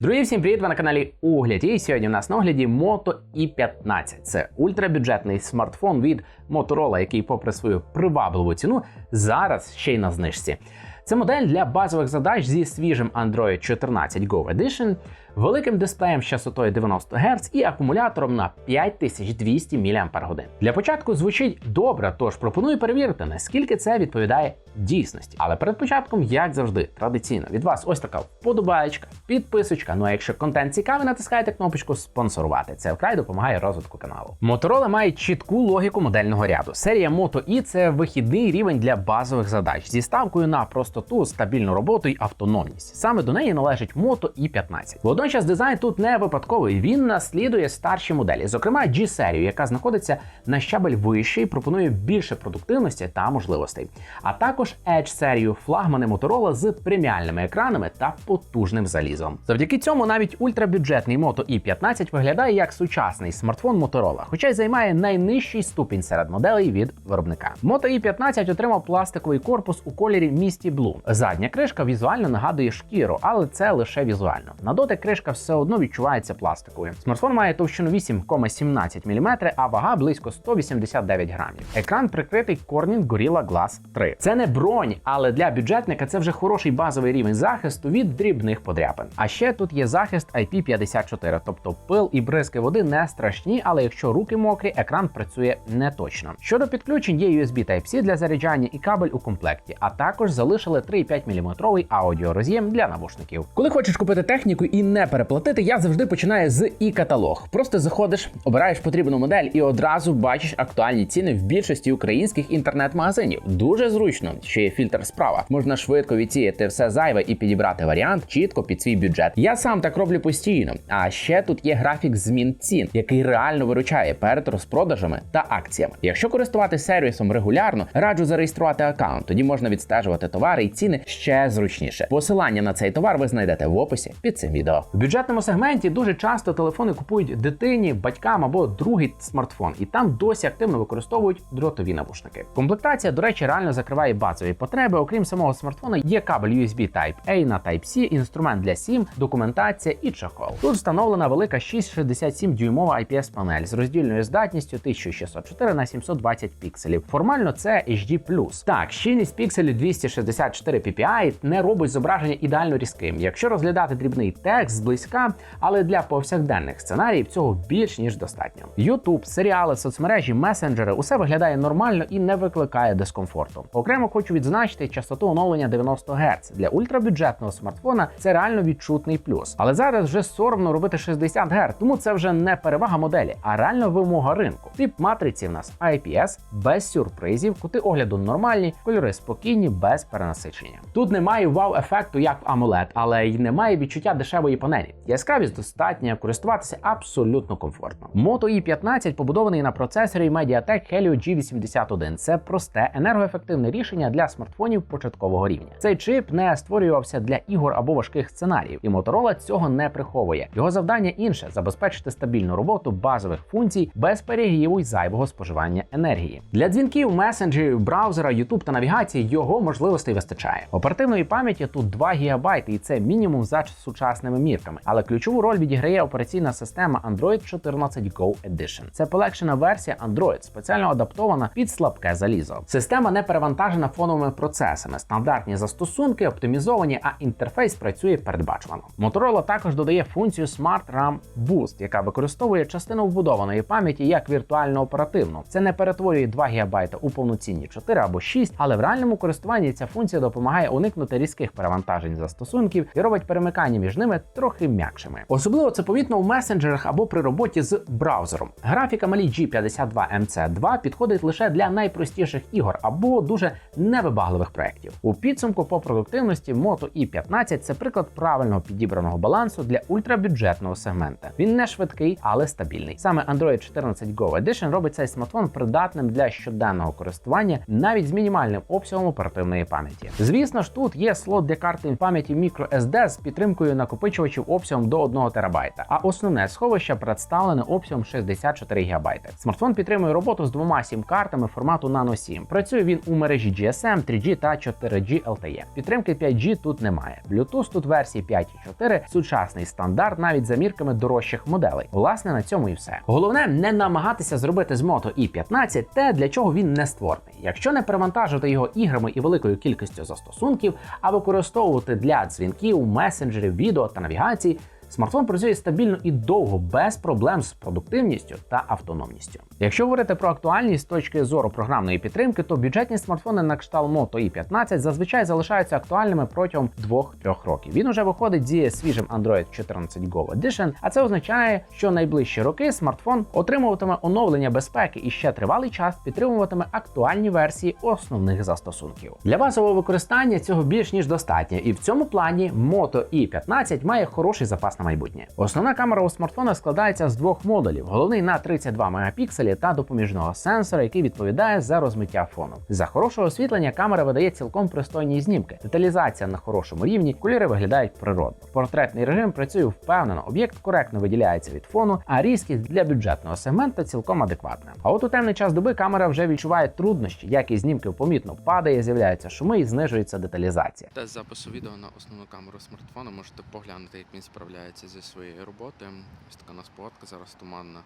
Друзі, всім привіт! Ви на каналі Огляд. І сьогодні в нас на огляді Moto i15. Це ультрабюджетний смартфон від Motorola, який, попри свою привабливу ціну, зараз ще й на знижці. Це модель для базових задач зі свіжим Android 14 Go Edition, великим дисплеєм з частотою 90 Гц і акумулятором на 5200 мАч. Для початку звучить добре, тож пропоную перевірити, наскільки це відповідає дійсності. Але перед початком, як завжди, традиційно від вас ось така вподобаєчка, підписочка. Ну а якщо контент цікавий, натискайте кнопочку спонсорувати. Це вкрай допомагає розвитку каналу. Motorola має чітку логіку модельного ряду. Серія Moto E – це вихідний рівень для базових задач зі ставкою на простоту, стабільну роботу й автономність. Саме до неї належить Moto E15. Водночас дизайн тут не випадковий. Він наслідує старші моделі, зокрема G-серію, яка знаходиться на щабель вище і пропонує більше продуктивності та можливостей. А також Edge-серію флагмани Motorola з преміальними екранами та потужним залізом. Завдяки цьому навіть ультрабюджетний Moto E15 виглядає як сучасний смартфон Motorola, хоча й займає найнижчий ступінь серед моделей від виробника. Moto E15 отримав пластиковий корпус у кольорі Misty Blue. Задня кришка візуально нагадує шкіру, але це лише візуально. На дотик кришка все одно відчувається пластиковою. Смартфон має товщину 8,17 мм, а вага близько 189 грамів. Екран прикритий Corning Gorilla Glass 3. Це не бронь, але для бюджетника це вже хороший базовий рівень захисту від дрібних подряпин. А ще тут є захист IP54, тобто пил і бризки води не страшні, але якщо руки мокрі, екран працює не точно. Щодо підключень, є USB Type-C для заряджання і кабель у комплекті, а також залишили 3,5 мм аудіороз'єм для навушників. Коли хочеш купити техніку і не переплатити, я завжди починаю з і-каталог. Просто заходиш, обираєш потрібну модель і одразу бачиш актуальні ціни в більшості українських інтернет-магазинів. Дуже зручно, що є фільтр справа. Можна швидко відсіяти все зайве і підібрати варіант чітко під свій бюджет. Я сам так роблю постійно. А ще тут є графік змін цін, який реально виручає перед розпродажами та акціями. Якщо користуватися сервісом регулярно, раджу зареєструвати аккаунт. Тоді можна відстежувати товари і ціни ще зручніше. Посилання на цей товар ви знайдете в описі під цим відео. В бюджетному сегменті дуже часто телефони купують дитині, батькам або другий смартфон, і там досі активно використовують дротові навушники. Комплектація, до речі, реально закриває базові потреби. Окрім самого смартфона, є кабель USB Type-A на Type-C, інструмент для SIM, документація і чохол. Тут встановлена велика 6,67 дюймова IPS панель з роздільною здатністю 1604 на 720 пікселів. Формально це HD+. Так, щільність пікселів 264 ppi не робить зображення ідеально різким, якщо розглядати дрібний текст зблизька, але для повсякденних сценаріїв цього більш ніж достатньо. YouTube, серіали, соцмережі, месенджери усе виглядає нормально і не викликає дискомфорту. Окремо хочу відзначити частоту оновлення 90 Гц. Для ультрабюджетного смартфона це реально відчутний плюс. Але зараз вже соромно робити 60 Гц, тому це вже не перевага моделі, а реально вимога ринку. Тип матриці в нас IPS, без сюрпризів, кути огляду нормальні, кольори спокійні, без перенасичення. Тут немає вау-ефекту, як в AMOLED, але й немає відчуття дешевої панелі. Яскравість достатня, користуватися абсолютно комфортно. Moto E15 побудований на процесорі MediaTek Helio G81. Це просте енергоефективне рішення для смартфонів початкового рівня. Цей чип не створювався для ігор або важких сценаріїв, і Motorola цього не приховує. Його завдання інше забезпечити стабільну роботу базових функцій без перегріву й зайвого споживання енергії. Для дзвінків, месенджерів, браузера, YouTube та навігації його можливостей вистачає. Оперативної пам'яті тут 2 ГБ, і це мінімум за сучасними мірками. Але ключову роль відіграє операційна система Android 14 Go Edition. Це полегшена версія Android, спеціально адаптована під слабке залізо. Система не перевантажена фоновими процесами, стандартні застосунки оптимізовані, а інтерфейс працює передбачувано. Motorola також додає функцію Smart RAM Boost, яка використовує частину вбудованої пам'яті як віртуально оперативну. Це не перетворює 2 ГБ у повноцінні 4 або 6, але в реальному користуванні ця функція допомагає уникнути різких перевантажень застосунків і робить перемикання між ними трохи м'якшими. Особливо це помітно в месенджерах або при роботі з браузером. Графіка Mali G52 MC2 підходить лише для найпростіших ігор або дуже невибагливих проєктів. У підсумку по продуктивності Moto E15 це приклад правильного підібраного балансу для ультрабюджетного сегмента. Він не швидкий, але стабільний. Саме Android 14 Go Edition робить цей смартфон придатним для щоденного користування навіть з мінімальним обсягом оперативної пам'яті. Звісно ж, тут є слот для карти пам'яті microSD з підтримкою накопичувачів обсягом до 1 ТБ, а основне сховище представлене обсягом 64 ГБ. Смартфон підтримує роботу з двома сім-картами формату Nano 7. Працює він у мережі GSM, 3G та 4G LTE. Підтримки 5G тут немає. Bluetooth тут версії 5.4, сучасний стандарт навіть за мірками дорожчих моделей. Власне, на цьому і все. Головне не намагатися зробити з Moto i15 те, для чого він не створений. Якщо не перевантажувати його іграми і великою кількістю застосунків, а використовувати для дзвінків, месенджерів, відео та навігації. variety, Смартфон працює стабільно і довго, без проблем з продуктивністю та автономністю. Якщо говорити про актуальність з точки зору програмної підтримки, то бюджетні смартфони на кшталт Moto i15 зазвичай залишаються актуальними протягом 2-3 років. Він уже виходить зі свіжим Android 14 Go Edition, а це означає, що найближчі роки смартфон отримуватиме оновлення безпеки і ще тривалий час підтримуватиме актуальні версії основних застосунків. Для базового використання цього більш ніж достатньо, і в цьому плані Moto i15 має хороший запас на майбутнє. Основна камера у смартфона складається з двох модулів: головний на 32 мегапікселі та допоміжного сенсора, який відповідає за розмиття фону. За хорошого освітлення камера видає цілком пристойні знімки. Деталізація на хорошому рівні, кольори виглядають природно. Портретний режим працює впевнено, об'єкт коректно виділяється від фону, а різкість для бюджетного сегменту цілком адекватна. А от у темний час доби камера вже відчуває труднощі, якість знімків помітно падає, з'являються шуми і знижується деталізація. Тест запису відео на основну камеру смартфона можете поглянути, як він справляється зі своєю роботою. Ось така нас погодка зараз туманна.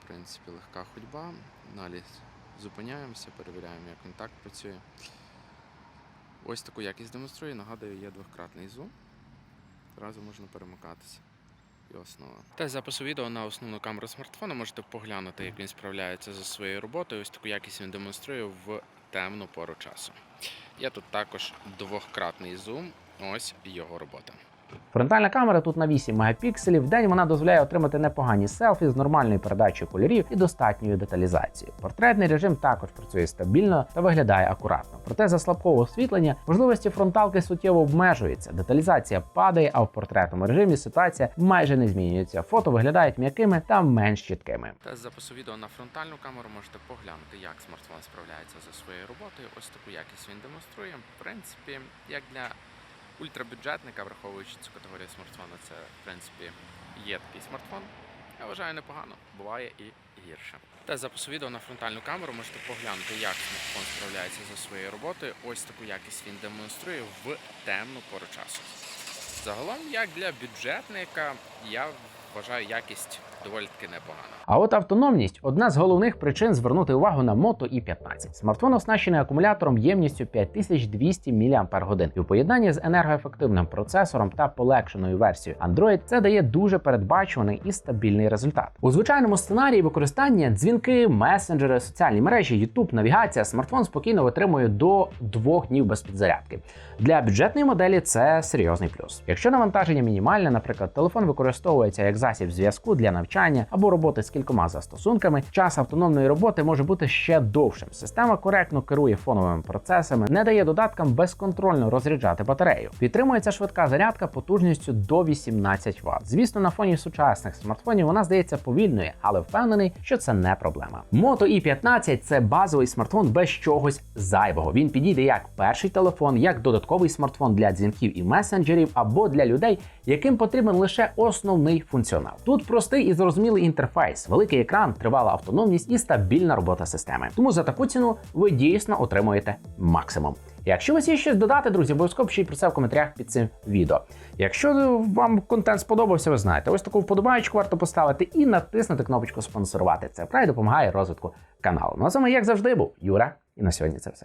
В принципі, легка ходьба. Далі зупиняємося, перевіряємо, як він так працює. Ось таку якість демонструє. Нагадую, є двократний зум. Зразу можна перемикатися. І основа. Тест запису відео на основну камеру смартфона можете поглянути, як він справляється зі своєю роботою. Ось таку якість він демонструє в темну пору часу. Є тут також двократний зум. Ось його робота. Фронтальна камера тут на 8 мегапікселів. В день вона дозволяє отримати непогані селфі з нормальною передачею кольорів і достатньою деталізацією. Портретний режим також працює стабільно та виглядає акуратно. Проте за слабкого освітлення можливості фронталки суттєво обмежуються. Деталізація падає, а в портретному режимі ситуація майже не змінюється. Фото виглядають м'якими та менш чіткими. Тест запису відео на фронтальну камеру можете поглянути, як смартфон справляється зі своєю роботою. Ось таку якість він демонструє. В принципі, як для ультрабюджетника, враховуючи цю категорію смартфона, це в принципі є такий смартфон. Я вважаю непогано, буває і гірше. Тест запису відео на фронтальну камеру можете поглянути, як смартфон справляється зі своєю роботою. Ось таку якість він демонструє в темну пору часу. Загалом, як для бюджетника, я вважаю якість доволі таки непогана. А от автономність одна з головних причин звернути увагу на Moto i15. Смартфон оснащений акумулятором ємністю 5200 мАч. І у поєднанні з енергоефективним процесором та полегшеною версією Android це дає дуже передбачуваний і стабільний результат. У звичайному сценарії використання дзвінки, месенджери, соціальні мережі, YouTube, навігація, смартфон спокійно витримує до двох днів без підзарядки. Для бюджетної моделі це серйозний плюс. Якщо навантаження мінімальне, наприклад, телефон використовується як засіб зв'язку для навчання або роботи з кількома застосунками, час автономної роботи може бути ще довшим. Система коректно керує фоновими процесами, не дає додаткам безконтрольно розряджати батарею. Підтримується швидка зарядка потужністю до 18 Вт. Звісно, на фоні сучасних смартфонів вона здається повільною, але впевнений, що це не проблема. Moto i15 це базовий смартфон без чогось зайвого. Він підійде як перший телефон, як додатковий смартфон для дзвінків і месенджерів, або для людей, яким потрібен лише основний функціонал. Тут простий і зрозумілий інтерфейс, великий екран, тривала автономність і стабільна робота системи. Тому за таку ціну ви дійсно отримуєте максимум. Якщо у вас є щось додати, друзі, обов'язково пишіть про це в коментарях під цим відео. Якщо вам контент сподобався, ви знаєте, ось таку вподобайку варто поставити і натиснути кнопочку спонсорувати. Це вкрай допомагає розвитку каналу. Ну а з як завжди, був Юра, і на сьогодні це все.